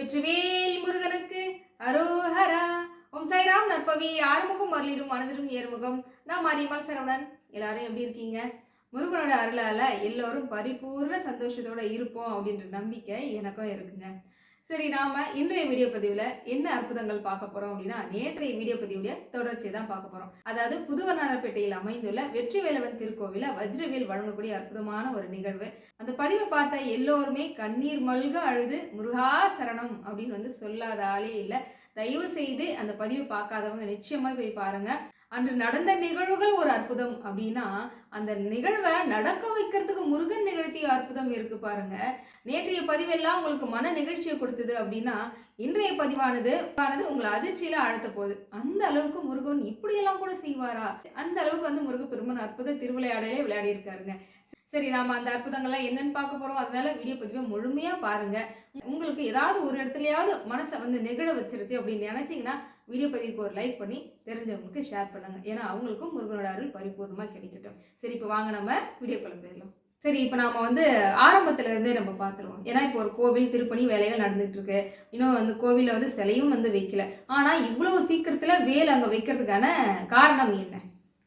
வெற்றிவேல் முருகனுக்கு அரோஹரா. ஓம் சாய்ராம் நற்பவி. ஆறுமுகம் அருளிடும் மனதிலும் ஏறுமுகம். நான் மாரியம்மாள் சரவணன். எல்லாரும் எப்படி இருக்கீங்க? முருகனோட அருளால் எல்லோரும் பரிபூர்ண சந்தோஷத்தோடு இருப்போம் அப்படின்ற நம்பிக்கை எனக்கும் இருக்குங்க. சரி நாம இன்றைய வீடியோ பதிவுல என்ன அற்புதங்கள் பார்க்க போறோம் அப்படின்னா நேற்றைய வீடியோ பதிவுடைய தொடர்ச்சியை தான் பார்க்க போறோம். அதாவது புதுவனாரப்பேட்டையில் அமைந்துள்ள வெற்றி வேலவன் திருக்கோவில வஜ்ரவேல் வழங்கக்கூடிய அற்புதமான ஒரு நிகழ்வு. அந்த பதிவை பார்த்த எல்லோருமே கண்ணீர் மல்க அழுது முருகா சரணம் அப்படின்னு வந்து சொல்லாத ஆளே இல்லை. தயவு செய்து அந்த பதிவை பார்க்காதவங்க நிச்சயமா போய் பாருங்க. அன்று நடந்த நிகழ்வுகள் ஒரு அற்புதம் அப்படின்னா அந்த நிகழ்வை நடக்க வைக்கிறதுக்கு முருகன் நிகழ்த்திய அற்புதம் இருக்கு பாருங்க. நேற்றைய பதிவெல்லாம் உங்களுக்கு மன நிகழ்ச்சியை கொடுத்தது அப்படின்னா இன்றைய பதிவானது ஆனது உங்களை அதிர்ச்சியில ஆழ்த்த போகுது. அந்த அளவுக்கு முருகன் இப்படியெல்லாம் கூட செய்வாரா? அந்த அளவுக்கு வந்து முருக பெருமன் அற்புத திருவிளையாடலே விளையாடி இருக்காருங்க சரி நாம அந்த அற்புதங்கள்லாம் என்னன்னு பார்க்க போறோம். அதனால வீடியோ பதிவை முழுமையா பாருங்க. உங்களுக்கு ஏதாவது ஒரு இடத்துலயாவது மனசை வந்து நெகிழ வச்சிருச்சு அப்படின்னு நினைச்சீங்கன்னா வீடியோ பதிவுக்கு ஒரு லைக் பண்ணி தெரிஞ்சவங்களுக்கு ஷேர் பண்ணுங்க. ஏன்னா அவங்களுக்கும் முருகனோட அருள் பரிபூர்ணமாக கிடைக்கட்டும். சரி இப்போ வாங்க நம்ம வீடியோக்குள்ள போயிடலாம். சரி இப்போ நாம வந்து ஆரம்பத்துல இருந்தே நம்ம பார்த்துருவோம் ஏன்னா இப்போ ஒரு கோவில் திருப்பணி வேலைகள் நடந்துட்டு இருக்கு இன்னும் வந்து கோவிலில் வந்து சிலையும் வந்து வைக்கல. ஆனா இவ்வளவு சீக்கிரத்துல வேல் அங்க வைக்கிறதுக்கான காரணம் என்ன?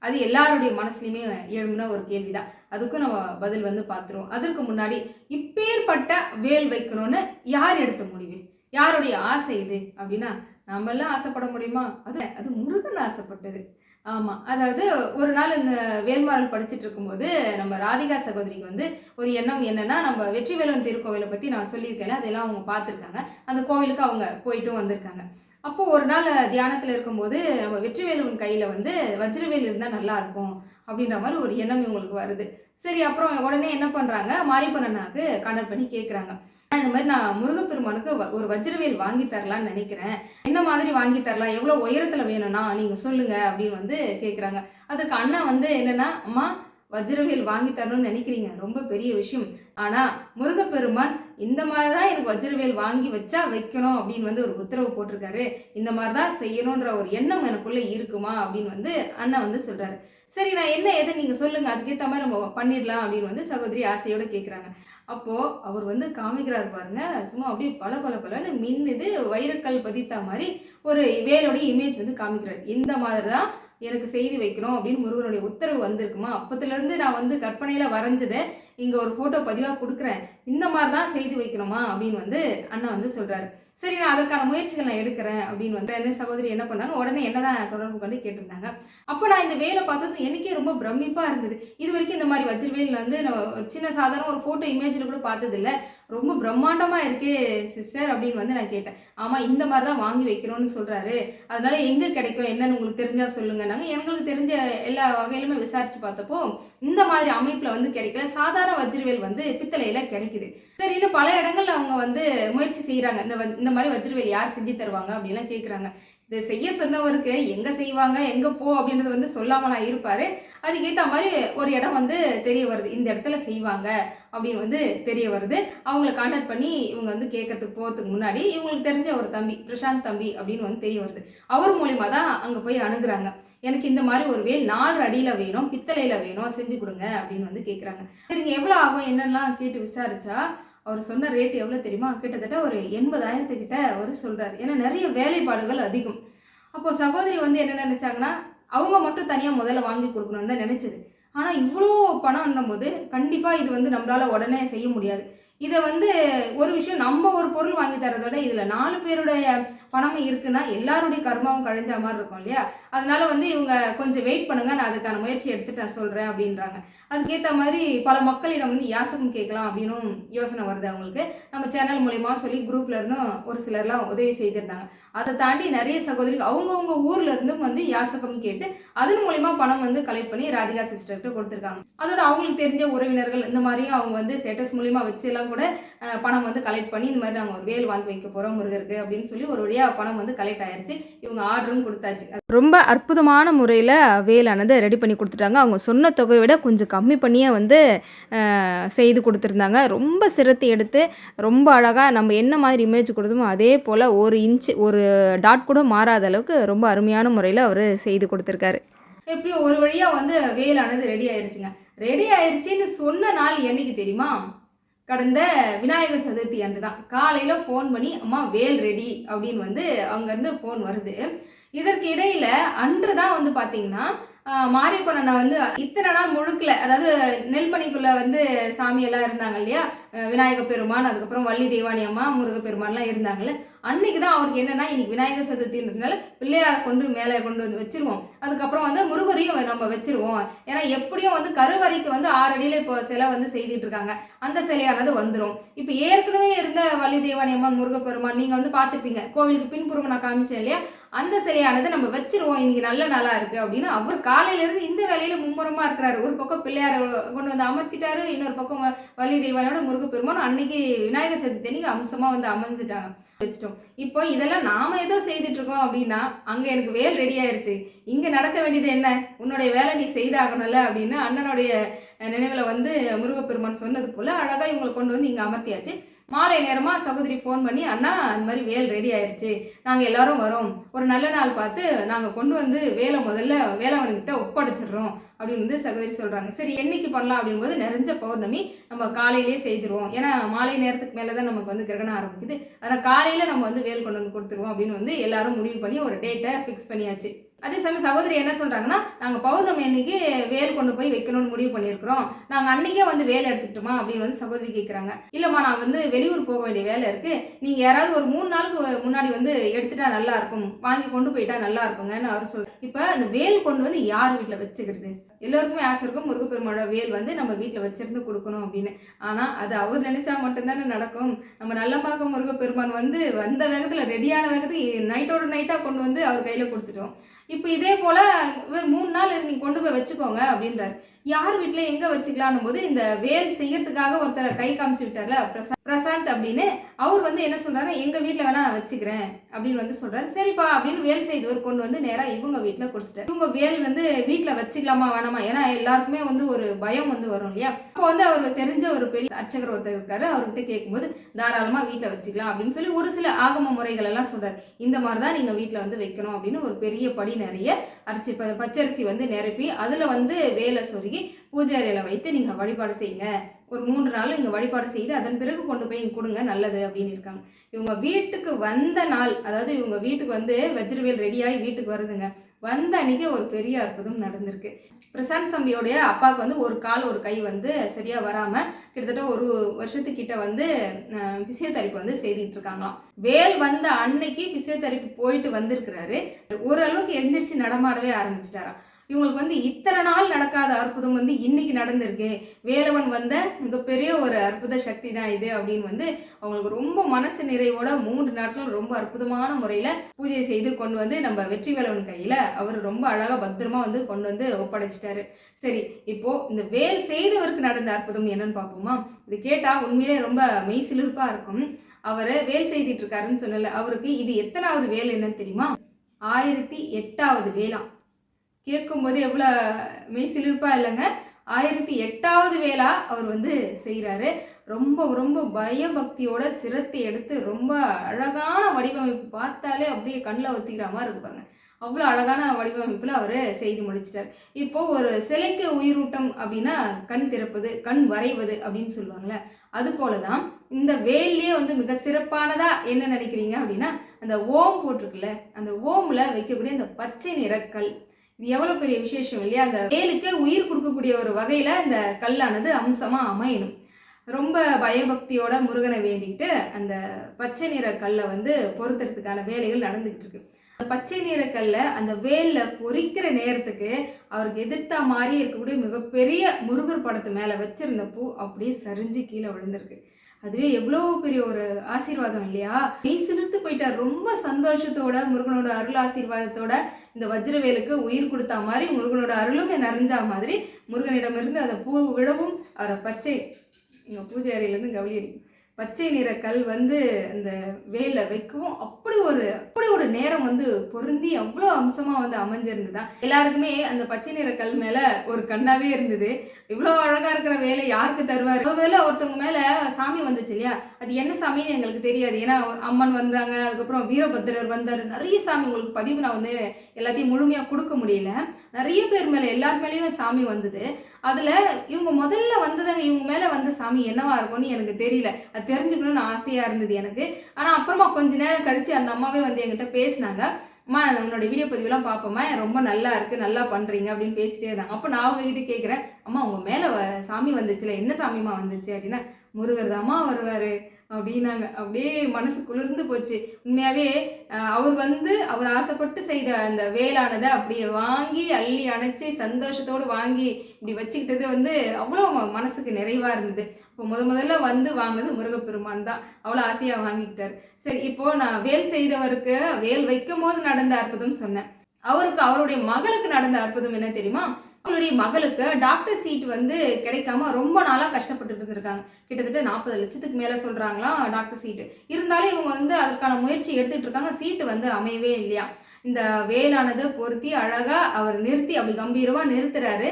அது எல்லாருடைய மனசுலையுமே எழும்புன ஒரு கேள்விதான். அதுக்கும் நம்ம பதில் வந்து பார்த்துருவோம் அதற்கு முன்னாடி இப்பேற்பட்ட வேல் வைக்கணும்னு யார் எடுத்த முடிவு? யாருடைய ஆசை இது? அப்படின்னா நம்மெல்லாம் ஆசைப்பட முடியுமா? அது அது முருகன் ஆசைப்பட்டது. ஆமாம் அதாவது ஒரு நாள் இந்த வேல்மாறல் படிச்சுட்டு இருக்கும்போது நம்ம ராதிகா சகோதரிக்கு வந்து ஒரு எண்ணம் என்னன்னா நம்ம வெற்றிவேலன் திருக்கோவிலை பற்றி நான் சொல்லியிருக்கேன் அதெல்லாம் அவங்க பார்த்துருக்காங்க. அந்த கோவிலுக்கு அவங்க போயிட்டும் வந்திருக்காங்க. அப்போ ஒரு நாள் தியானத்தில் இருக்கும்போது நம்ம வெற்றிவேலுவன் கையில் வந்து வஜ்ரவேல் இருந்தால் நல்லா இருக்கும் அப்படின்ற மாதிரி ஒரு எண்ணம் இவங்களுக்கு வருது. சரி அப்புறம் உடனே என்ன பண்ணுறாங்க மாரிப்பண்ணனாக்கு கான்டாக்ட் பண்ணி கேட்குறாங்க இந்த மாதிரி நான் முருகப்பெருமானுக்கு வ- ஒரு வஜ்ரவேல் வாங்கி தரலான்னு நினைக்கிறேன். என்ன மாதிரி வாங்கி தரலாம்? எவ்வளோ உயரத்தில் வேணும்னா நீங்கள் சொல்லுங்க அப்படின்னு வந்து கேட்குறாங்க அதுக்கு அண்ணா வந்து என்னன்னா அம்மா வஜ்ரவேல் வாங்கி தரணும்னு நினைக்கிறீங்க. ரொம்ப பெரிய விஷயம். ஆனால் முருகப்பெருமான் இந்த மாதிரி தான் எனக்கு வஜ்ரவேல் வாங்கி வச்சா வைக்கணும் அப்படின்னு வந்து ஒரு உத்தரவு போட்டிருக்காரு. இந்த மாதிரி தான் செய்யணுன்ற ஒரு எண்ணம் எனக்குள்ளே இருக்குமா? அப்படின்னு வந்து அண்ணா வந்து சொல்கிறாரு சரி நான் என்ன எதை நீங்கள் சொல்லுங்கள் அதுக்கேற்ற மாதிரி நம்ம பண்ணிடலாம் அப்படின்னு வந்து சகோதரி ஆசையோடு கேட்குறாங்க அப்போது அவர் வந்து காமிக்கிறார் பாருங்க சும்மா அப்படியே பல பல பலன்னு மின்னுது வைரக்கல் பதித்த மாதிரி ஒரு வேலோடைய இமேஜ் வந்து காமிக்கிறார். இந்த மாதிரி தான் எனக்கு செய்தி வைக்கணும் அப்படின்னு முருகனுடைய உத்தரவு வந்திருக்குமா? அப்பத்துலேருந்து நான் வந்து கற்பனையில் வரைஞ்சதை இங்கே ஒரு ஃபோட்டோ பதிவாக கொடுக்குறேன். இந்த மாதிரி தான் செய்தி வைக்கணுமா அப்படின்னு வந்து அண்ணா வந்து சொல்கிறாரு சரி நான் அதற்கான முயற்சிகள் நான் எடுக்கிறேன் அப்படின்னு வந்து என்ன சகோதரி என்ன பண்ணாங்க? உடனே என்னதான் தொடர்பு கொண்டு கேட்டிருந்தாங்க. அப்போ நான் இந்த வேலை பார்த்தது எனக்கே ரொம்ப பிரமிப்பாக இருந்தது. இது வரைக்கும் இந்த மாதிரி வஜ்ரவேல் வந்து நான் சின்ன சாதாரண ஒரு ஃபோட்டோ இமேஜில் கூட பார்த்தது ரொம்ப பிரம்மாண்டமாக இருக்கே சிஸ்டர் அப்படின்னு வந்து நான் கேட்டேன். ஆமாம் இந்த மாதிரி தான் வாங்கி வைக்கணும்னு சொல்கிறாரு அதனால எங்கே கிடைக்கும் என்னன்னு உங்களுக்கு தெரிஞ்சால் சொல்லுங்க. நாங்கள் எங்களுக்கு தெரிஞ்ச எல்லா வகையிலுமே விசாரித்து பார்த்தப்போ இந்த மாதிரி அமைப்பில் வந்து கிடைக்கல. சாதாரண வஜ்ரவேல் வந்து பித்தளையில் கிடைக்குது. சரி இன்னும் பல இடங்கள்ல அவங்க வந்து முயற்சி செய்கிறாங்க இந்த இந்த மாதிரி வஜ்ரவேல் யார் செஞ்சு தருவாங்க அப்படின்லாம் கேட்குறாங்க இது செய்ய சொன்னவருக்கு எங்கே செய்வாங்க எங்கே போ அப்படின்றது வந்து சொல்லாமலாம் இருப்பார். அதுக்கேற்ற மாதிரி ஒரு இடம் வந்து தெரிய வருது. இந்த இடத்துல செய்வாங்க அப்படின்னு வந்து தெரிய வருது. அவங்கள காண்டாக்ட் பண்ணி இவங்க வந்து கேட்கறதுக்கு போகிறதுக்கு முன்னாடி இவங்களுக்கு தெரிஞ்ச ஒரு தம்பி பிரசாந்த் தம்பி அப்படின்னு வந்து தெரிய வருது. அவர் மூலியமாக தான் அங்கே போய் அணுகுறாங்க. எனக்கு இந்த மாதிரி ஒரு வேல் நாலு அடியில் வேணும் பித்தளையில் வேணும் செஞ்சு கொடுங்க அப்படின்னு வந்து கேட்குறாங்க சரிங்க எவ்வளோ ஆகும் என்னெல்லாம் கேட்டு விசாரிச்சா அவர் சொன்ன ரேட் எவ்வளோ தெரியுமா? கிட்டத்தட்ட ஒரு எண்பதாயிரத்துக்கிட்ட அவர் சொல்கிறார் ஏன்னா நிறைய வேலைப்பாடுகள் அதிகம். அப்போது சகோதரி வந்து என்ன நினச்சாங்கன்னா அவங்க மட்டும் தனியாக முதல்ல வாங்கி கொடுக்கணும்னு தான் நினச்சது. ஆனால் இவ்வளோ பணம்ன்னும் போது கண்டிப்பாக இது வந்து நம்மளால் உடனே செய்ய முடியாது. இதை வந்து ஒரு விஷயம் நம்ம ஒரு பொருள் வாங்கி தரதோட விட இதில் நாலு பேருடைய பணமும் இருக்குன்னா எல்லாருடைய கர்மாவும் கழிஞ்ச மாதிரி இருக்கும் இல்லையா? அதனால வந்து இவங்க கொஞ்சம் வெயிட் பண்ணுங்க நான் அதுக்கான முயற்சி எடுத்துட்டு நான் சொல்கிறேன் அப்படின்றாங்க. அதுக்கேற்ற மாதிரி பல மக்களிடம் வந்து யாசகம் கேட்கலாம் அப்படின்னும் யோசனை வருது அவங்களுக்கு. நம்ம சேனல் மூலயமா சொல்லி குரூப்ல இருந்தும் ஒரு சிலர்லாம் உதவி செய்திருந்தாங்க. அதை தாண்டி நிறைய சகோதரிகள் அவங்கவுங்க ஊர்ல இருந்தும் வந்து யாசகம் கேட்டு அதன் மூலியமா பணம் வந்து கலெக்ட் பண்ணி ராதிகா சிஸ்டர்கிட்ட கொடுத்துருக்காங்க. அதோட அவங்களுக்கு தெரிஞ்ச உறவினர்கள் இந்த மாதிரியும் அவங்க வந்து ஸ்டேட்டஸ் மூலியமா வச்சு எல்லாம் கூட பணம் வந்து கலெக்ட் பண்ணி இந்த மாதிரி நாங்கள் ஒரு வேல் வாங்கி வைக்க போறோம் முருகருக்கு அப்படின்னு சொல்லி ஒரு வழியா பணம் வந்து கலெக்ட் ஆயிருச்சு. இவங்க ஆர்டரும் கொடுத்தாச்சு. ரொம்ப அற்புதமான முறையில் வேலானதை ரெடி பண்ணி கொடுத்துட்டாங்க. அவங்க சொன்ன தொகையை விட கொஞ்சம் கம்மி பண்ணியே வந்து செய்து கொடுத்துருந்தாங்க. ரொம்ப சிரத்தை எடுத்து ரொம்ப அழகாக நம்ம என்ன மாதிரி இமேஜ் கொடுத்தோமோ அதே போல் ஒரு இன்ச்சு ஒரு டாட் கூட மாறாத அளவுக்கு ரொம்ப அருமையான முறையில் அவர் செய்து கொடுத்துருக்காரு. எப்படியோ ஒரு வழியாக வந்து வேலானது ரெடி ஆயிடுச்சுங்க ரெடி ஆயிடுச்சின்னு சொன்ன நாள் என்னைக்கு தெரியுமா? கடந்த விநாயகர் சதுர்த்தி அன்று தான் காலையில் ஃபோன் பண்ணி அம்மா வேல் ரெடி அப்படின்னு வந்து அங்கேருந்து ஃபோன் வருது. இதற்கு இடையில அன்று தான் வந்து பார்த்தீங்கன்னா மாரியப்பன் வந்து இத்தனை நாள் முழுக்கல அதாவது நெல்மணிக்குள்ள வந்து சாமியெல்லாம் இருந்தாங்க இல்லையா? விநாயக பெருமான் அதுக்கப்புறம் வள்ளி தெய்வானி அம்மா முருகப்பெருமான்லாம் இருந்தாங்கல்ல. அன்னைக்கு தான் அவருக்கு என்னன்னா இன்னைக்கு விநாயகர் சதுர்த்தின்றதுனால பிள்ளையார் கொண்டு மேலே கொண்டு வந்து வச்சிருவோம். அதுக்கப்புறம் வந்து முருகரையும் நம்ம வச்சிருவோம். ஏன்னா எப்படியும் வந்து கருவறைக்கு வந்து ஆறு இப்போ சிலை வந்து செய்துட்டு இருக்காங்க. அந்த சிலையானது வந்துடும் இப்போ ஏற்கனவே இருந்த வள்ளி தெய்வானி அம்மா முருகப்பெருமான் நீங்கள் வந்து பார்த்துப்பீங்க கோவிலுக்கு பின்புறம் நான் காமிச்சேன் இல்லையா? அந்த சிலையானது நம்ம வச்சிருவோம். இன்னைக்கு நல்ல நாளாக இருக்குது அப்படின்னு அவர் காலையிலேருந்து இந்த வேலையில் மும்முரமாக இருக்கிறாரு. ஒரு பக்கம் பிள்ளையார கொண்டு வந்து அமர்த்திட்டாரு. இன்னொரு பக்கம் வள்ளி தெய்வானோட முருகப்பெருமான் அன்னைக்கு விநாயகர் சதுர்த்தி அன்னைக்கு வந்து அமைஞ்சிட்டாங்க வச்சிட்டோம். இப்போ இதெல்லாம் நாம ஏதோ செய்துட்டு இருக்கோம் அப்படின்னா அங்க எனக்கு வேல் ரெடி ஆயிருச்சு. இங்க நடக்க வேண்டியது என்ன? உன்னுடைய வேலை நீ செய்தாகணும்ல அப்படின்னு அண்ணனுடைய நினைவில் வந்து முருகப்பெருமான் சொன்னது போல் அழகாக இவங்களை கொண்டு வந்து இங்கே அமர்த்தியாச்சு. மாலை நேரமாக சகோதரி ஃபோன் பண்ணி அண்ணா அந்த மாதிரி வேல் ரெடி ஆயிடுச்சு நாங்கள் எல்லாரும் வரோம். ஒரு நல்ல நாள் பார்த்து நாங்கள் கொண்டு வந்து வேலை முதல்ல வேலவன்கிட்ட ஒப்படைச்சிடுறோம். அப்படின்னு வந்து சகோதரி சொல்கிறாங்க சரி என்னைக்கு பண்ணலாம் அப்படிங்கும்போது நிறைஞ்ச பௌர்ணமி நம்ம காலையிலேயே செய்திருவோம். ஏன்னா மாலை நேரத்துக்கு மேலே தான் நமக்கு வந்து கிரகணம் ஆரம்பிக்குது. அதனால் காலையில் நம்ம வந்து வேல் கொண்டு வந்து கொடுத்துருவோம் அப்படின்னு வந்து எல்லாரும் முடிவு பண்ணி ஒரு டேட்டை ஃபிக்ஸ் பண்ணியாச்சு. அதே சமயம் சகோதரி என்ன சொல்கிறாங்கன்னா நாங்கள் பௌர்ணமி அன்னைக்கு வேல் கொண்டு போய் வைக்கணும்னு முடிவு பண்ணியிருக்கிறோம். நாங்கள் அன்றைக்கே வந்து வேலை எடுத்துக்கிட்டோமா அப்படின்னு வந்து சகோதரி கேட்குறாங்க இல்லைம்மா நான் வந்து வெளியூர் போக வேண்டிய வேலை இருக்குது நீங்கள் யாராவது ஒரு மூணு நாளுக்கு முன்னாடி வந்து எடுத்துட்டா நல்லா இருக்கும். வாங்கி கொண்டு போயிட்டா நல்லா இருக்குங்கன்னு அவர் சொல் இப்போ அந்த வேல் கொண்டு வந்து யார் வீட்டில் வச்சுக்கிறது? எல்லோருக்குமே ஆசை இருக்கும் முருகப்பெருமானோட வேல் வந்து நம்ம வீட்டில் வச்சிருந்து கொடுக்கணும் அப்படின்னு. ஆனால் அது அவர் நினச்சா மட்டும்தானே நடக்கும். நம்ம நல்ல பார்க்க முருகப்பெருமான் வந்து வந்த வேகத்தில் ரெடியான வேகத்துக்கு நைட்டோட நைட்டாக கொண்டு வந்து அவர் கையில் கொடுத்துட்டோம். இப்போ இதே போல் மூணு நாள் நீ கொண்டு போய் வச்சுக்கோங்க அப்படின்றாரு. யார் வீட்டில் எங்கே வச்சுக்கலான்னும் போது இந்த வேல் செய்யறதுக்காக ஒருத்தரை கை காமிச்சு விட்டார்ல பிரசா பிரசாந்த் அப்படின்னு. அவர் வந்து என்ன சொல்றாரு? எங்க வீட்டில் வேணா நான் வச்சுக்கிறேன் அப்படின்னு வந்து சொல்றாரு. சரிப்பா அப்படின்னு வேல் செய்தவர் கொண்டு வந்து நேரா இவங்க வீட்டில் கொடுத்துட்டாரு. இவங்க வேல் வந்து வீட்டில் வச்சுக்கலாமா வேணாமா? ஏன்னா எல்லாருக்குமே வந்து ஒரு பயம் வந்து வரும் இல்லையா? அப்போ வந்து அவருக்கு தெரிஞ்ச ஒரு பெரிய அர்ச்சகர் ஒருத்தர் இருக்காரு. அவர்கிட்ட கேட்கும்போது தாராளமா வீட்டில் வச்சுக்கலாம் அப்படின்னு சொல்லி ஒரு சில ஆகம முறைகள் எல்லாம் சொல்றாரு. இந்த மாதிரி தான் நீங்க வீட்டில் வந்து வைக்கணும் அப்படின்னு ஒரு பெரிய படி நிறைய அரிசி ப- பச்சரிசி வந்து நிரப்பி அதுல வந்து வேலை சொருகி பூஜை அறையில வைத்து நீங்கள் வழிபாடு செய்யுங்க. ஒரு மூன்று நாள் இங்கே வழிபாடு செய்து அதன் பிறகு கொண்டு போய் கொடுங்க நல்லது அப்படின்னு இருக்காங்க. இவங்க வீட்டுக்கு வந்த நாள் அதாவது இவங்க வீட்டுக்கு வந்து வஜ்ரவேல் ரெடியாகி வீட்டுக்கு வருதுங்க. வந்த அன்னைக்கு ஒரு பெரிய அற்புதம் நடந்திருக்கு. பிரசாந்த் தம்பியோடைய அப்பாவுக்கு வந்து ஒரு கால் ஒரு கை வந்து சரியாக வராமல் கிட்டத்தட்ட ஒரு வருஷத்துக்கிட்ட வந்து பிசியோதெரப்பி வந்து செய்துட்டு இருக்காங்களாம். வேல் வந்த அன்னைக்கு பிசியோதெரப்பி போயிட்டு வந்திருக்கிறாரு. ஓரளவுக்கு எந்திரிச்சு நடமாடவே ஆரம்பிச்சிட்டாராம். இவங்களுக்கு வந்து இத்தனை நாள் நடக்காத அற்புதம் வந்து இன்னைக்கு நடந்திருக்கு. வேலவன் வந்த மிகப்பெரிய ஒரு அற்புத சக்தி தான் இது அப்படின்னு வந்து அவங்களுக்கு ரொம்ப மனசு நிறைவோட மூன்று நாட்கள் ரொம்ப அற்புதமான முறையில பூஜை செய்து கொண்டு வந்து நம்ம வெற்றி வேலவன் கையில அவர் ரொம்ப அழகா பத்திரமா வந்து கொண்டு வந்து ஒப்படைச்சிட்டாரு. சரி இப்போ இந்த வேல் செய்தவருக்கு நடந்த அற்புதம் என்னன்னு பார்ப்போமா? இது கேட்டா உண்மையிலே ரொம்ப மெய்சிலிருப்பா இருக்கும். அவர் வேல் செய்திட்டு இருக்காருன்னு சொல்லல. அவருக்கு இது எத்தனாவது வேல் என்னன்னு தெரியுமா? ஆயிரத்தி எட்டாவது வேளாம் கேட்கும்போது எவ்வளோ மெய் சிலிர்ப்பா இல்லைங்க. ஆயிரத்தி எட்டாவது வேளா அவர் வந்து செய்கிறாரு. ரொம்ப ரொம்ப பயபக்தியோட சிரத்தை எடுத்து ரொம்ப அழகான வடிவமைப்பு பார்த்தாலே அப்படியே கண்ணில் ஒத்திக்கிற மாதிரி இருப்பாங்க அவ்வளோ அழகான வடிவமைப்பில் அவர் செய்து முடிச்சிட்டார். இப்போது ஒரு சிலைக்கு உயிரூட்டம் அப்படின்னா கண் திறப்பது கண் வரைவது அப்படின்னு சொல்லுவாங்கள்ல அது போல தான் இந்த வேல்லையே வந்து மிக சிறப்பானதாக என்ன நினைக்கிறீங்க அப்படின்னா அந்த ஓம் போட்டிருக்குல்ல அந்த ஓமில் வைக்கக்கூடிய அந்த பச்சை நிறக்கல் இது எவ்வளோ பெரிய விசேஷம் இல்லையா? அந்த வேலுக்கு உயிர் கொடுக்கக்கூடிய ஒரு வகையில் இந்த கல்லானது அம்சமாக அமையணும். ரொம்ப பயபக்தியோட முருகனை வேண்டிக்கிட்டு அந்த பச்சை நிற கல்லை வந்து பொருத்துறதுக்கான வேலைகள் நடந்துகிட்டு இருக்கு. அந்த பச்சை நிற கல்லை அந்த வேலில் பொறிக்கிற நேரத்துக்கு அவருக்கு எதிர்த்தா மாதிரி இருக்கக்கூடிய மிகப்பெரிய முருகர் படத்து மேலே வச்சிருந்த பூ அப்படியே சரிஞ்சு கீழே விழுந்திருக்கு. அதுவே எவ்வளோ பெரிய ஒரு ஆசீர்வாதம் இல்லையா? மெய் சிலிர்த்து போயிட்டார் ரொம்ப சந்தோஷத்தோட முருகனோட அருள் ஆசீர்வாதத்தோட இந்த வஜ்ரவேலுக்கு உயிர் கொடுத்தா மாதிரி முருகனோட அருளுமே நிறைஞ்சா மாதிரி முருகனிடமிருந்து அதை பூ விடவும் அவரை பச்சை எங்கள் பூஜை அறையிலேருந்து கவலி அடிக்கும். பச்சை நிற கல் வந்து அந்த வேலை வைக்கவும் அப்படி ஒரு அப்படி ஒரு நேரம் வந்து பொருந்தி அவ்வளோ அம்சமாக வந்து அமைஞ்சிருந்ததா? எல்லாருக்குமே அந்த பச்சை நிற கல் மேலே ஒரு கண்ணாவே இருந்தது. இவ்வளோ அழகாக இருக்கிற வேலை யாருக்கு தருவார்? முதல்ல ஒருத்தவங்க மேலே சாமி வந்துச்சு இல்லையா? அது என்ன சாமின்னு எங்களுக்கு தெரியாது. ஏன்னா அம்மன் வந்தாங்க அதுக்கப்புறம் வீரபத்திரர் வந்தார். நிறைய சாமி உங்களுக்கு பதிவு நான் வந்து எல்லாத்தையும் முழுமையாக கொடுக்க முடியல. நிறைய பேர் மேலே எல்லார் மேலேயும் சாமி வந்தது. அதில் இவங்க முதல்ல வந்ததுங்க இவங்க மேலே வந்த சாமி என்னவா இருக்கும்னு எனக்கு தெரியல. அது தெரிஞ்சுக்கணும்னு ஆசையாக இருந்தது எனக்கு. ஆனால் அப்புறமா கொஞ்ச நேரம் கழித்து அந்த அம்மாவே வந்து என்கிட்ட பேசினாங்க. அம்மா உன்னோட வீடியோ பதிவுலாம் பார்ப்போம்மா ரொம்ப நல்லா இருக்குது நல்லா பண்ணுறீங்க அப்படின்னு பேசிட்டே இருந்தாங்க. அப்போ நான் அவங்ககிட்ட கேட்குறேன் அம்மா உங்கள் மேலே சாமி வந்துச்சுல. என்ன சாமிமா வந்துச்சு? அப்படின்னா முருகர் தாம்மா வருவார். அப்படின்னாங்க. அப்படியே மனசு குளிர்ந்து போச்சு. உண்மையாகவே அவர் வந்து அவர் ஆசைப்பட்டு செய்த அந்த வேலானதை அப்படியே வாங்கி அள்ளி அணைச்சி சந்தோஷத்தோடு வாங்கி இப்படி வச்சுக்கிட்டது வந்து அவ்வளோ மனசுக்கு நிறைவாக இருந்தது. இப்போ முத முதல்ல வந்து வாங்கினது முருகப்பெருமான் தான். அவ்வளோ ஆசையாக வாங்கிக்கிட்டார். சரி இப்போது நான் வேல் செய்தவருக்கு வேல் வைக்கும் போது நடந்த அற்புதம் சொன்னேன். அவருக்கு அவருடைய மகளுக்கு நடந்த அற்புதம் என்ன தெரியுமா? அவங்களுடைய மகளுக்கு டாக்டர் சீட் வந்து கிடைக்காம ரொம்ப நாளாக கஷ்டப்பட்டு இருந்திருக்காங்க. கிட்டத்தட்ட நாற்பது லட்சத்துக்கு மேலே சொல்கிறாங்களாம் டாக்டர் சீட்டு இருந்தாலும் இவங்க வந்து அதுக்கான முயற்சி எடுத்துகிட்டு இருக்காங்க. சீட்டு வந்து அமையவே இல்லையா? இந்த வேலானதை பொருத்தி அழகாக அவர் நிறுத்தி அப்படி கம்பீரமாக நிறுத்துறாரு.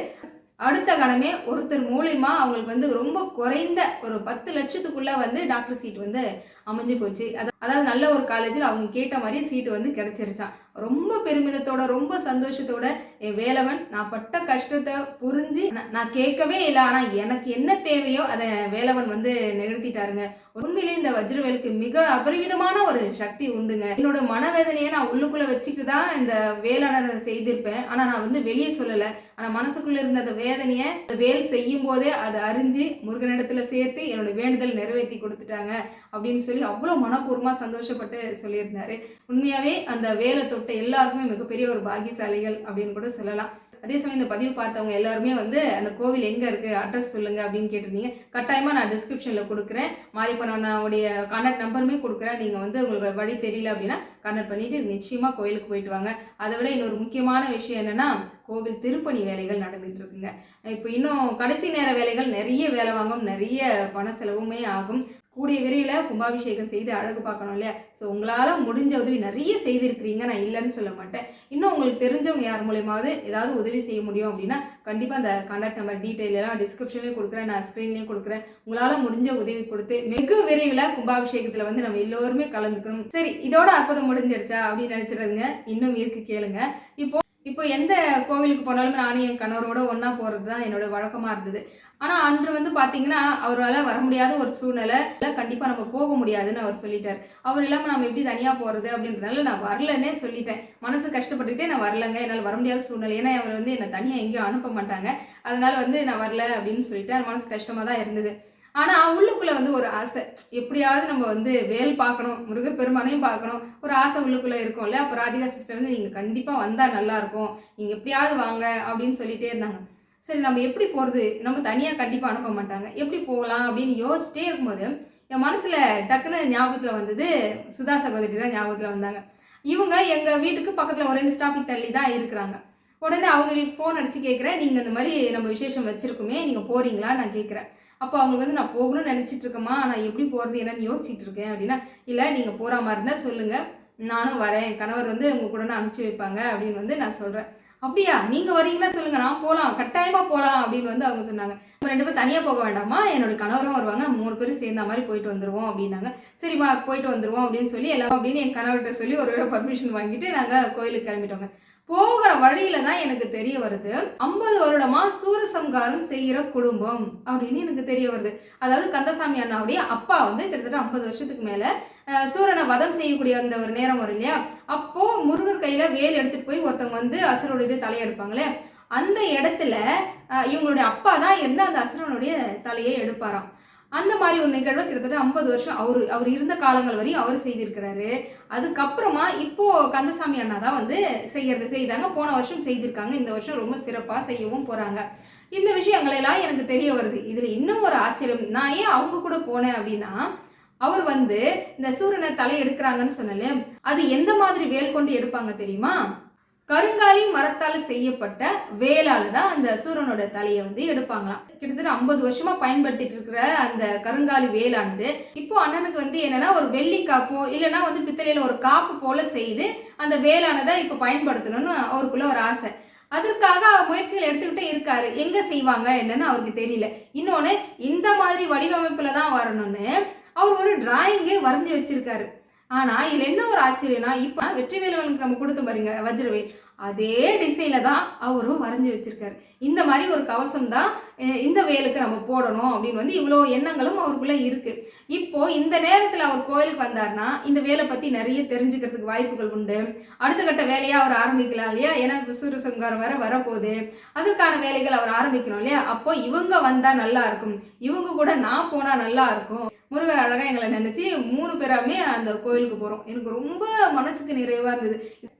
அடுத்த கணமே ஒருத்தர் மூலியமா அவங்களுக்கு வந்து ரொம்ப குறைந்த ஒரு பத்து லட்சத்துக்குள்ள வந்து டாக்டர் சீட் வந்து அமைஞ்சு போச்சு. அதாவது நல்ல ஒரு காலேஜில் அவங்க கேட்ட மாதிரியே சீட்டு வந்து கிடைச்சிருச்சான் ரொம்ப பெருமிதத்தோட ரொம்ப சந்தோஷத்தோட என் வேலவன் நான் பட்ட கஷ்டத்தை புரிஞ்சு நான்- கேட்கவே இல்லை ஆனால் எனக்கு என்ன தேவையோ அதை வேலவன் வந்து நிகழ்த்திட்டாருங்க. உண்மையிலே இந்த வஜ்ரவேலுக்கு மிக அபரிவிதமான ஒரு சக்தி உண்டுங்க. என்னோட மனவேதனையை நான் உள்ளுக்குள்ள வச்சுட்டு தான் இந்த வேலானதை செய்திருப்பேன். ஆனால் நான் வந்து வெளியே சொல்லலை. ஆனால் மனசுக்குள்ள இருந்த அந்த வேதனையை வேல் செய்யும் போதே அதை அறிஞ்சு முருகனிடத்துல சேர்த்து என்னோட வேண்டுதல் நிறைவேற்றி கொடுத்துட்டாங்க அப்படின்னு சொல்லி அவ்வளோ மனப்பூர்வமாக சந்தோஷப்பட்டு சொல்லியிருந்தாரு. உண்மையாகவே அந்த வேலை தொட்ட எல்லாருக்குமே மிகப்பெரிய ஒரு பாக்கியசாலிகள் அப்படின்னு கூட சொல்லலாம். அதே சமயம் இந்த பதிவு பார்த்தவங்க எல்லாருமே வந்து அந்த கோவில் எங்கே இருக்குது அட்ரஸ் சொல்லுங்கள் அப்படின்னு கேட்டிருந்தீங்க. கட்டாயமாக நான் டிஸ்கிரிப்ஷனில் கொடுக்குறேன். மாரியப்பனோடைய கான்டாக்ட் நம்பருமே கொடுக்குறேன். நீங்கள் வந்து உங்களுக்கு வழி தெரியல அப்படின்னா கான்டாக்ட் பண்ணிவிட்டு நிச்சயமாக கோயிலுக்கு போயிட்டு வாங்க. அதை விட இன்னொரு முக்கியமான விஷயம் என்னென்னா கோவில் திருப்பணி வேலைகள் நடந்துட்டு இருக்குங்க. இப்போ இன்னும் கடைசி நேர வேலைகள் நிறைய வேலை வாங்கும் நிறைய பண செலவுமே ஆகும். கூடிய விரைவில் கும்பாபிஷேகம் செய்து அழகு பார்க்கணும் இல்லையா? ஸோ உங்களால் முடிஞ்ச உதவி நிறைய செய்திருக்கிறீங்க. நான் இல்லைன்னு சொல்ல மாட்டேன். இன்னும் உங்களுக்கு தெரிஞ்சவங்க யார் மூலியமாவது ஏதாவது உதவி செய்ய முடியும் அப்படின்னா கண்டிப்பாக அந்த கான்டாக்ட் நம்பர் டீட்டெயில் எல்லாம் டிஸ்கிரிப்ஷன்லேயும் கொடுக்குறேன். நான் ஸ்க்ரீன்லேயும் கொடுக்குறேன். உங்களால் முடிஞ்ச உதவி கொடுத்து வெகு விரைவில் கும்பாபிஷேகத்தில் வந்து நம்ம எல்லோருமே கலந்துக்கணும். சரி இதோட அற்புதம் முடிஞ்சிருச்சா அப்படின்னு நினச்சிடுறதுங்க இன்னும் இருக்கு கேளுங்க. இப்போ இப்போ எந்த கோவிலுக்கு போனாலும் நானும் என் கணவரோட ஒன்றா போகிறது தான் என்னோட வழக்கமாக இருந்தது. ஆனால் அன்று வந்து பார்த்தீங்கன்னா அவரால் வர முடியாத ஒரு சூழ்நிலை கண்டிப்பாக நம்ம போக முடியாதுன்னு அவர் சொல்லிட்டார். அவர் இல்லாமல் நம்ம எப்படி தனியாக போகிறது அப்படின்றதுனால நான் வரலன்னே சொல்லிட்டேன். மனசு கஷ்டப்பட்டுக்கிட்டே நான் வரலங்க என்னால் வர முடியாத சூழ்நிலை. ஏன்னா அவர் வந்து என்னை தனியாக எங்கேயும் அனுப்ப மாட்டாங்க. அதனால் வந்து நான் வரல அப்படின்னு சொல்லிட்டு மனசு கஷ்டமாக தான் இருந்தது. ஆனால் உள்ளுக்குள்ளே வந்து ஒரு ஆசை. எப்படியாவது நம்ம வந்து வேல் பார்க்கணும் முருகப்பெருமானையும் பார்க்கணும். ஒரு ஆசை உள்ளுக்குள்ளே இருக்கும்ல அப்போ ராதிகா சிஸ்டர் வந்து நீங்கள் கண்டிப்பாக வந்தால் நல்லாயிருக்கும் நீங்கள் எப்படியாவது வாங்க அப்படின்னு சொல்லிகிட்டே இருந்தாங்க. சரி நம்ம எப்படி போகிறது நம்ம தனியாக கண்டிப்பாக அனுப்ப மாட்டாங்க. எப்படி போகலாம் அப்படின்னு யோசிச்சிட்டே இருக்கும்போது என் மனசில் டக்குன்னு ஞாபகத்தில் வந்தது சுதா சகோதரி தான் ஞாபகத்தில் வந்தாங்க. இவங்க எங்கள் வீட்டுக்கு பக்கத்தில் ஒரு ரெண்டு ஸ்டாப்பிங் தள்ளி தான் இருக்கிறாங்க. உடனே அவங்களுக்கு ஃபோன் அடித்து கேட்குறேன் நீங்கள் இந்த மாதிரி நம்ம விசேஷம் வச்சுருக்கோமே நீங்கள் போகிறீங்களா நான் கேட்குறேன் அப்போ அவங்களுக்கு வந்து நான் போகணும்னு நினச்சிட்டு இருக்கேம்மா. நான் எப்படி போகிறது என்னன்னு யோசிச்சுட்டு இருக்கேன் அப்படின்னா இல்லை நீங்கள் போகிற மாதிரி இருந்தால் சொல்லுங்கள் நானும் வரேன். என் கணவர் வந்து உங்கள் கூட அனுப்பிச்சி வைப்பாங்க அப்படின்னு வந்து நான் சொல்கிறேன் அப்படியா? நீங்கள் வரீங்களா சொல்லுங்கள் நான் போகலாம் கட்டாயமாக போகலாம் அப்படின்னு வந்து அவங்க சொன்னாங்க. நம்ம ரெண்டு பேரும் தனியாக போக வேண்டாமா என்னோட கணவரும் வருவாங்க. நம்ம மூணு பேரும் சேர்ந்த மாதிரி போயிட்டு வந்துடுவோம் அப்படின்னாங்க. சரிம்மா போயிட்டு வந்துடுவோம் அப்படின்னு சொல்லி எல்லாம் அப்படின்னு என் கணவர்கிட்ட சொல்லி ஒரு பர்மிஷன் வாங்கிட்டு நாங்கள் கோயிலுக்கு கிளம்பிட்டோங்க. போகிற வழியில தான் எனக்கு தெரிய வருது. ஐம்பது வருடமா சூரசம்காரம் செய்கிற குடும்பம் அப்படின்னு எனக்கு தெரிய வருது. அதாவது கந்தசாமி அண்ணாவுடைய அப்பா வந்து கிட்டத்தட்ட ஐம்பது வருஷத்துக்கு மேல சூரனை வதம் செய்யக்கூடிய அந்த ஒரு நேரம் வரும் இல்லையா? அப்போ முருகர் கையில வேல் எடுத்துட்டு போய் ஒருத்தவங்க வந்து அசுரனுடைய தலையெடுப்பாங்களே அந்த இடத்துல இவங்களுடைய அப்பா தான் இருந்து அந்த அசுரனுடைய தலையை எடுப்பாராம்? அந்த மாதிரி ஒரு நிகழ்வை கிட்டத்தட்ட ஐம்பது வருஷம் அவர் அவர் இருந்த காலங்கள் வரையும் அவர் செய்திருக்கிறாரு. அதுக்கப்புறமா இப்போ கந்தசாமி அண்ணா தான் வந்து செய்யறது செய்தாங்க. போன வருஷம் செய்திருக்காங்க. இந்த வருஷம் ரொம்ப சிறப்பாக செய்யவும் போறாங்க. இந்த விஷயங்களெல்லாம் எனக்கு தெரிய வருது. இதுல இன்னும் ஒரு ஆச்சரியம். நான் ஏன் அவங்க கூட போனேன் அப்படின்னா அவர் வந்து இந்த சூரியனை தலை எடுக்கிறாங்கன்னு சொன்னல அது எந்த மாதிரி வேல் கொண்டு எடுப்பாங்க தெரியுமா? கருங்காலி மரத்தால் செய்யப்பட்ட வேலால தான் அந்த சூரனோட தலையை வந்து எடுப்பாங்களாம். கிட்டத்தட்ட ஐம்பது வருஷமா பயன்படுத்திட்டு இருக்கிற அந்த கருங்காலி வேலானது. இப்போ அண்ணனுக்கு வந்து என்னன்னா ஒரு வெள்ளி காப்போ இல்லைன்னா வந்து பித்தளையில ஒரு காப்பு போல செய்து அந்த வேலானதை இப்போ பயன்படுத்தணும்னு அவருக்குள்ள ஒரு ஆசை. அதற்காக முயற்சிகள் எடுத்துக்கிட்டே இருக்காரு. எங்க செய்வாங்க என்னன்னு அவருக்கு தெரியல. இன்னொன்று இந்த மாதிரி வடிவமைப்புல தான் வரணும்னு அவர் ஒரு டிராயிங்கே வரைஞ்சி வச்சிருக்காரு. ஆனால் இதில் என்ன ஒரு ஆச்சரியம்னா இப்போ வெற்றிவேலுவனுக்கு நம்ம கொடுத்து பாருங்க வஜ்ரவேல். அதே டிசைனில் தான் அவரும் வரைஞ்சி வச்சுருக்காரு. இந்த மாதிரி ஒரு கவசம் தான் இந்த வேலுக்கு நம்ம போடணும் அப்படின்னு வந்து இவ்வளோ எண்ணங்களும் அவருக்குள்ளே இருக்குது இப்போது இந்த நேரத்தில் அவர் கோயிலுக்கு வந்தார்னா இந்த வேலை பற்றி நிறைய தெரிஞ்சுக்கிறதுக்கு வாய்ப்புகள் உண்டு. அடுத்த கட்ட வேலையாக அவர் ஆரம்பிக்கலாம் இல்லையா? ஏன்னா இப்போ சூரியசம்காரம் வேற வரப்போகுது. அதற்கான வேலைகள் அவர் ஆரம்பிக்கணும் இல்லையா? அப்போ இவங்க வந்தால் நல்லா இருக்கும். இவங்க கூட நான் போனால் நல்லா இருக்கும். முருகர் அழகாக எங்களை நினச்சி மூணு பேராமே அந்த கோயிலுக்கு போகிறோம் எனக்கு ரொம்ப மனசுக்கு நிறைவாக இருந்தது.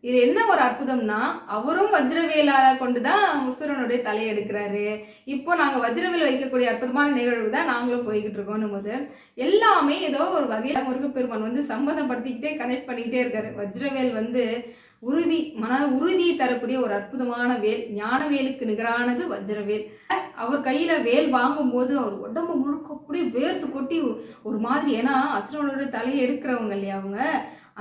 இது என்ன ஒரு அற்புதம்னா அவரும் வஜ்ரவேலாளர் கொண்டு தான் முசுரனுடைய தலையை எடுக்கிறாரு. இப்போ நாங்கள் வஜ்ரவில் வைக்கக்கூடிய அற்புதமான நிகழ்வு தான் நாங்களும் போய்கிட்டு இருக்கோம் போது எல்லாமே ஏதோ ஒரு வகையில் முருகப்பெருமான் வந்து சம்மதப்படுத்திக்கிட்டே கனெக்ட் பண்ணிக்கிட்டே இருக்காரு. வஜ்ரவேல் வந்து உறுதி மன உறுதியை தரக்கூடிய ஒரு அற்புதமான வேல். ஞானவேலுக்கு நிகரானது வஜ்ரவேல். அவர் கையில் வேல் வாங்கும்போது அவர் உடம்பு முழுக்க அப்படியே வேர்த்து கொட்டி ஒரு மாதிரி ஏன்னா அசுரவனோட தலையை எடுக்கிறவங்க இல்லையா அவங்க?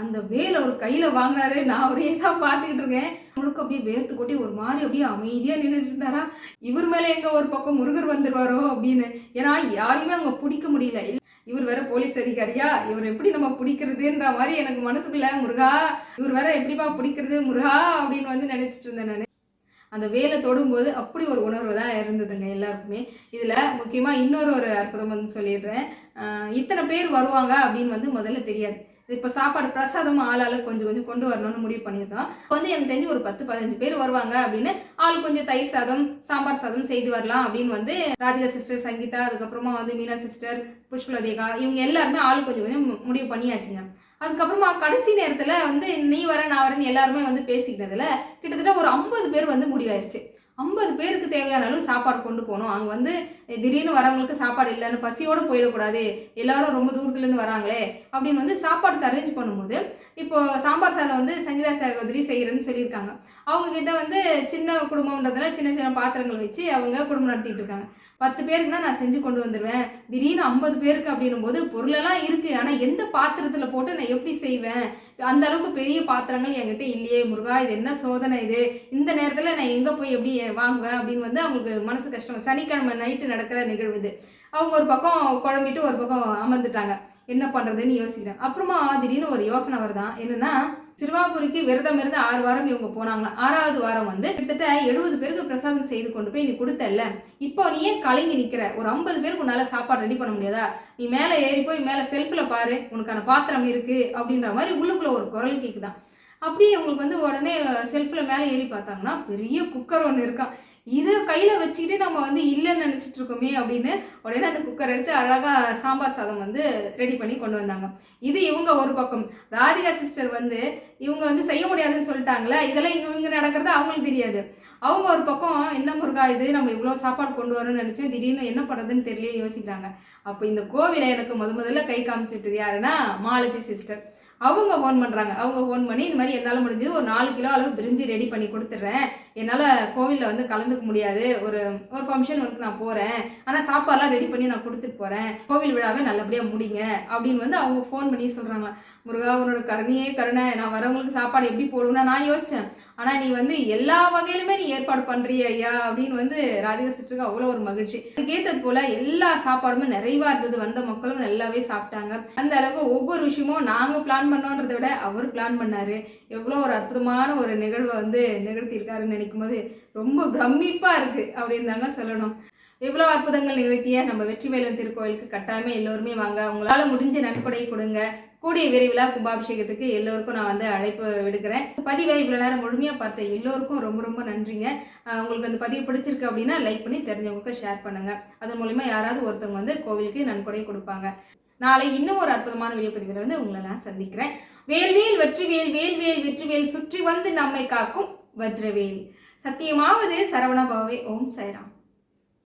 அந்த வேல் அவர் கையில் வாங்கினாரு. நான் அப்படியே தான் பார்த்துக்கிட்டு இருக்கேன். முழுக்க அப்படியே வேர்த்து கொட்டி ஒரு மாதிரி அப்படியே அமைதியா நின்றுட்டு இருந்தாரா? இவர் மேல எங்க ஒரு பக்கம் முருகர் வந்துருவாரோ அப்படின்னு. ஏன்னா யாரையுமே அங்க பிடிக்க முடியல. இவர் வேற போலீஸ் அதிகாரியா? இவர் எப்படி நம்ம பிடிக்கிறதுன்ற மாதிரி எனக்கு மனசுக்குள்ள முருகா இவர் வேற எப்படிப்பா பிடிக்கிறது முருகா அப்படின்னு வந்து நினைச்சிட்டு இருந்தேன் நான். அந்த வேலை தொடும்போது அப்படி ஒரு உணர்வு தான் இருந்ததுங்க எல்லாருக்குமே. இதில் முக்கியமாக இன்னொரு ஒரு அற்புதம் வந்து சொல்லிடுறேன். இத்தனை பேர் வருவாங்க அப்படின்னு வந்து முதல்ல தெரியாது. இப்போ சாப்பாடு பிரசாதம் ஆள் ஆளு கொஞ்சம் கொஞ்சம் கொண்டு வரணும்னு முடிவு பண்ணியிருந்தோம். வந்து எனக்கு தெரிஞ்சு ஒரு பத்து பதினஞ்சு பேர் வருவாங்க அப்படின்னு ஆள் கொஞ்சம் தயிர் சாதம் சாம்பார் சாதம் செய்து வரலாம் அப்படின்னு வந்து ராதிகா சிஸ்டர் சங்கீதா அதுக்கப்புறமா வந்து மீனா சிஸ்டர் புஷ்பலதேகா இவங்க எல்லாருமே ஆள் கொஞ்சம் கொஞ்சம் முடிவு பண்ணியாச்சுங்க. அதுக்கப்புறமா கடைசி நேரத்தில் வந்து நீ வர நான் வரேன்னு எல்லாருமே வந்து பேசிக்கிட்டதில் கிட்டத்தட்ட ஒரு ஐம்பது பேர் வந்து முடிவாயிருச்சு. ஐம்பது பேருக்கு தேவையான அளவு சாப்பாடு கொண்டு போகணும். அங்கே வந்து திடீர்னு வரவங்களுக்கு சாப்பாடு இல்லைன்னு பசியோடு போயிடக்கூடாது. எல்லாரும் ரொம்ப தூரத்துலேருந்து வராங்களே அப்படின்னு வந்து சாப்பாடுக்கு அரேஞ்ச் பண்ணும்போது இப்போ சாம்பார் சாதம் வந்து சங்கீதா சகோதரி செய்கிறேன்னு சொல்லியிருக்காங்க. அவங்கக்கிட்ட வந்து சின்ன குடும்பம்ன்றதுல சின்ன சின்ன பாத்திரங்கள் வச்சு அவங்க குடும்பம் நடத்திட்டு இருக்காங்க. பத்து பேருக்குனா நான் செஞ்சு கொண்டு வந்துடுவேன் திடீர்னு ஐம்பது பேருக்கு அப்படின்னும் போது பொருளெல்லாம் இருக்குது ஆனால் எந்த பாத்திரத்தில் போட்டு நான் எப்படி செய்வேன்? அந்த அளவுக்கு பெரிய பாத்திரங்கள் என்கிட்ட இல்லையே. முருகா இது என்ன சோதனை இது? இந்த நேரத்தில் நான் எங்கே போய் எப்படி வாங்குவேன் அப்படின்னு வந்து அவங்களுக்கு மனசு கஷ்டம். சனிக்கிழமை நைட்டு நடக்கிற நிகழ்வு இது. அவங்க ஒரு பக்கம் குழம்பிட்டு ஒரு பக்கம் அமர்ந்துட்டாங்க. என்ன பண்ணுறதுன்னு யோசிக்கிறேன். அப்புறமா திடீர்னு ஒரு யோசனை வருதான். என்னென்னா சிறுவாபுரிக்கு விரதம் இருந்து ஆறு வாரம் இவங்க போனாங்களாம். ஆறாவது வாரம் வந்து கிட்டத்தட்ட எழுபது பேருக்கு பிரசாதம் செய்து கொண்டு போய் நீ கொடுத்தல்ல. இப்போ நீ ஏன் கலங்கி நிற்கிற ஒரு ஐம்பது பேருக்கு உன்னால சாப்பாடு ரெடி பண்ண முடியாதா? நீ மேலே ஏறி போய் மேலே செல்ஃபில் பாரு. உனக்கான பாத்திரம் இருக்கு அப்படின்ற மாதிரி உள்ளுக்குள்ள ஒரு குரல் கேட்குதான் அப்படியே அவங்களுக்கு வந்து உடனே செல்ஃபில் மேலே ஏறி பார்த்தாங்கன்னா பெரிய குக்கர் ஒன்று இருக்கான் இதை கையில் வச்சுக்கிட்டு நம்ம வந்து இல்லைன்னு நினச்சிட்டு இருக்கோமே அப்படின்னு உடனே அந்த குக்கர் எடுத்து அழகாக சாம்பார் சாதம் வந்து ரெடி பண்ணி கொண்டு வந்தாங்க. இது இவங்க ஒரு பக்கம். ராதிகா சிஸ்டர் வந்து இவங்க வந்து செய்ய முடியாதுன்னு சொல்லிட்டாங்களே இதெல்லாம் இவங்க நடக்கிறது அவங்களுக்கு தெரியாது. அவங்க ஒரு பக்கம் என்ன முருகா இது? நம்ம இவ்வளோ சாப்பாடு கொண்டு வரோம்னு நினச்சோம் திடீர்னு என்ன பண்ணுறதுன்னு தெரியல யோசிக்கிறாங்க. அப்போ இந்த கோவிலை எனக்கு முத முதல்ல கை காமிச்சிட்டு யாருன்னா மாலதி சிஸ்டர் அவங்க ஃபோன் பண்ணுறாங்க அவங்க ஃபோன் பண்ணி இந்த மாதிரி என்னால் முடிஞ்சது ஒரு நாலு கிலோ அளவு பிரிஞ்சு ரெடி பண்ணி கொடுத்துட்றேன். என்னால் கோவிலில் வந்து கலந்துக்க முடியாது. ஒரு ஒரு ஃபங்க்ஷன் ஒர்க்கு நான் போகிறேன் ஆனால் சாப்பாடுலாம் ரெடி பண்ணி நான் கொடுத்துட்டு போகிறேன் கோவில் விழாவை நல்லபடியாக முடிங்க அப்படின்னு வந்து அவங்க ஃபோன் பண்ணி சொல்கிறாங்களா முருகா உன்னோட கருணையே கருணை. நான் வரவங்களுக்கு சாப்பாடு எப்படி போடுவேன்னா நான் யோசித்தேன் ஆனால் நீ வந்து எல்லா வகையிலுமே நீ ஏற்பாடு பண்ணுறிய ஐயா அப்படின்னு வந்து ராதிகா சிஸ்டருக்கு அவ்வளோ ஒரு மகிழ்ச்சி. அதுக்கேற்றது போல் எல்லா சாப்பாடுமே நிறைவாக இருந்தது. வந்த மக்களும் நல்லாவே சாப்பிட்டாங்க. அந்த அளவுக்கு ஒவ்வொரு விஷயமும் நாங்கள் பிளான் பண்ணோன்றதை விட அவர் பிளான் பண்ணார். எவ்வளோ ஒரு அற்புதமான ஒரு நிகழ்வை வந்து நிகழ்த்தியிருக்காருன்னு நினைக்கும் போது ரொம்ப பிரமிப்பாக இருக்குது அப்படின்னு தாங்க சொல்லணும். எவ்வளோ அற்புதங்கள் நிகழ்த்திய நம்ம வெற்றிவேலன் திருக்கோயிலுக்கு கட்டாயமே எல்லோருமே வாங்க. உங்களால் முடிஞ்ச நன்கொடை கொடுங்க. கூடிய விரைவில் கும்பாபிஷேகத்துக்கு எல்லோருக்கும் நான் வந்து அழைப்பு விடுக்கிறேன். பதிவை இவ்வளோ நேரம் முழுமையாக பார்த்த எல்லோருக்கும் ரொம்ப ரொம்ப நன்றிங்க. உங்களுக்கு அந்த பதிவு பிடிச்சிருக்கு அப்படின்னா லைக் பண்ணி தெரிஞ்சவங்களுக்கு ஷேர் பண்ணுங்கள் அதன் மூலிமா யாராவது ஒருத்தவங்க வந்து கோவிலுக்கு நன்கொடை கொடுப்பாங்க. நாளை இன்னும் ஒரு அற்புதமான வீடியோ பதிவில் வந்து உங்களை நான் சந்திக்கிறேன். வேல்வேல் வெற்றிவேல் வேல்வேல் வெற்றிவேல் சுற்றி வந்து நம்மை காக்கும் வஜ்ரவேல். சத்தியமாவது சரவணபாவே ஓம் சைராம்.